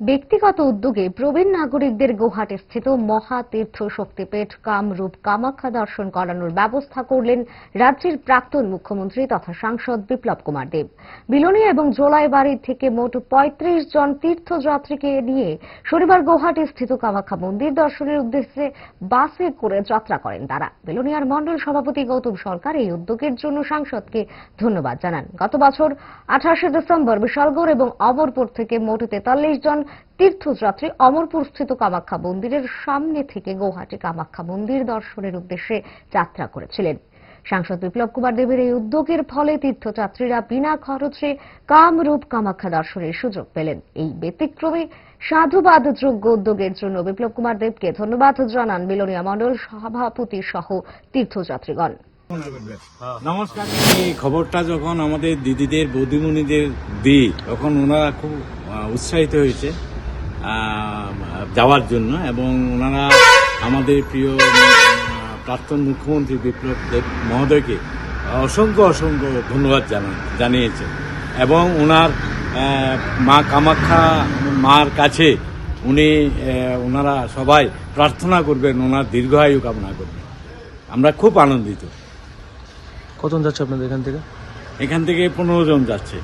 ব্যক্তিগত উদ্যোগে প্রবীণ নাগরিকদের গুয়াহাটি স্থিত মহাতীর্থ শক্তিপীঠ কামরূপ কামাখ্যা দর্শন করানোর ব্যবস্থা করলেন রাজ্যের প্রাক্তন মুখ্যমন্ত্রী তথা সাংসদ বিপ্লব কুমার দেব। বিলোনিয়া এবং জোলাইবাড়ি থেকে মোট পঁয়ত্রিশ জন তীর্থযাত্রীকে নিয়ে শনিবার গুয়াহাটি স্থিত কামাখ্যা মন্দির দর্শনের উদ্দেশ্যে বাসে করে যাত্রা করেন তারা। বিলোনিয়ার মণ্ডল সভাপতি গৌতম সরকার এই উদ্যোগের জন্য সাংসদকে ধন্যবাদ জানান। গত বছর আঠাশে ডিসেম্বর, বিশালগড় এবং অমরপুর থেকে মোট তেতাল্লিশ জন তীর্থযাত্রী অমরপুর স্থিত কামাখ্যা মন্দিরের সামনে থেকে গৌহাটি কামাখ্যা মন্দির দর্শনের উদ্দেশ্যে যাত্রা করেছিলেন। সাংসদ বিপ্লব কুমার দেবের এই উদ্যোগের ফলে তীর্থযাত্রীরা বিনা খরচে কামরূপ কামাখ্যা দর্শনের সুযোগ পেলেন। এই ব্যতিক্রমী সাধুবাদযোগ্য উদ্যোগের জন্য বিপ্লব কুমার দেবকে ধন্যবাদ জানান বিলোনিয়া মণ্ডল সভাপতি সহ তীর্থযাত্রীগণ। নমস্কার। এই খবরটা যখন আমাদের দিদিদের, বৌদিমণিদের দিই, তখন ওনারা খুব উৎসাহিত হয়েছে যাওয়ার জন্য এবং ওনারা আমাদের প্রিয় প্রাক্তন মুখ্যমন্ত্রী বিপ্লব দেব মহোদয়কে অসংখ্য অসংখ্য ধন্যবাদ জানান জানিয়েছে এবং ওনার মা কামাখ্যা মার কাছে উনি ওনারা সবাই প্রার্থনা করবেন ওনার দীর্ঘায়ু কামনা করবেন। আমরা খুব আনন্দিত। কজন যাচ্ছে আপনাদের এখান থেকে? এখান থেকে পনেরো জন যাচ্ছে।